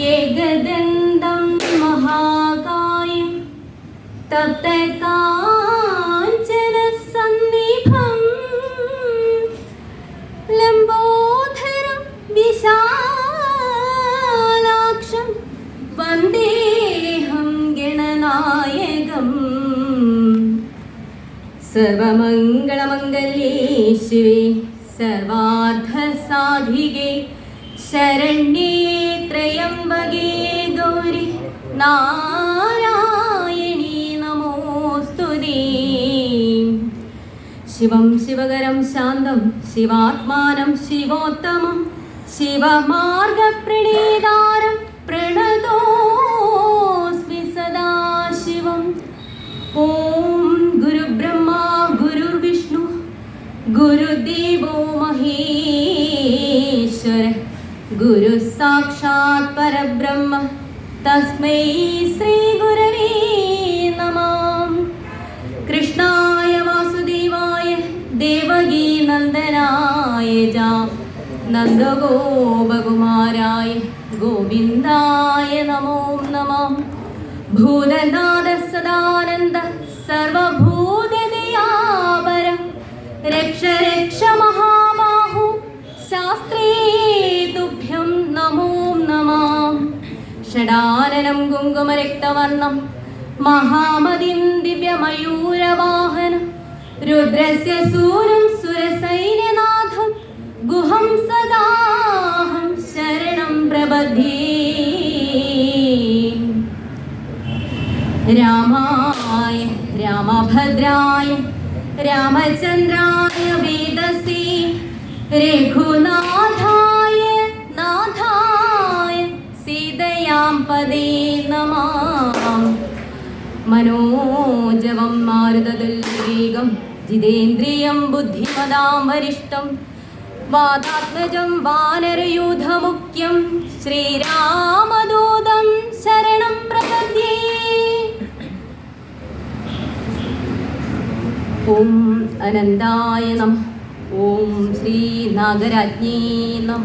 ഏകദന്തം മഹാകായം. തപ്തകാഞ്ചനസന്നിഭം ലംബോധരം വിശാലാക്ഷം. വന്ദേഹം ഗണനായകം. സർവമംഗളമംഗല്യേ ശിവേ സർവാർത്ഥസാധികേ ശരണ്യേ ത്രയംബകേ ഗൗരി. നാരായണീ നമോസ്തുതി ശിവം ശിവകരം ശാന്തം ശിവാത്മാനം ശിവോത്തമം ശിവമാർഗപ്രണീതാരം പ്രണതോസ്മി സദാശിവം ഓം ഗുരുബ്രഹ്മ ഗുരുർവിഷ്ണു മഹേശ്വര ഗുരു സാക്ഷാത് പരബ്രഹ്മ. തസ്മൈ ശ്രീ ഗുരവേ നമഃ. കൃഷ്ണായ വാസുദേവായ ദേവകീ നന്ദനായ ജ. നന്ദഗോപകുമാരായ ഗോവിന്ദായ നമോ നമ. ഭൂതനാഥ ഷടാനനം കുങ്കുമരക്തവർണം മഹാമതിം ദിവ്യമയൂരവാഹനം രുദ്രസ്യ സൂരം സുരസൈന്യനാഥം ഗുഹം സദാഹം ശരണം പ്രബദ്ധീ രാമായ രാമഭദ്രായ രാമചന്ദ്രായ വേദസേ രഘുനാഥായ നമാം മനോജവം മാരുതതുൽവേഗം ജിതേന്ദ്രിയം ബുദ്ധിമതാം വരിഷ്ടം വാദാത്മജം വാനരയൂഥമുഖ്യം. ശ്രീരാമദൂതം ശരണം പ്രപദ്യേ ഓം അനന്തായ നമ. ഓം ശ്രീ നാഗരാജ്ഞേ നമ.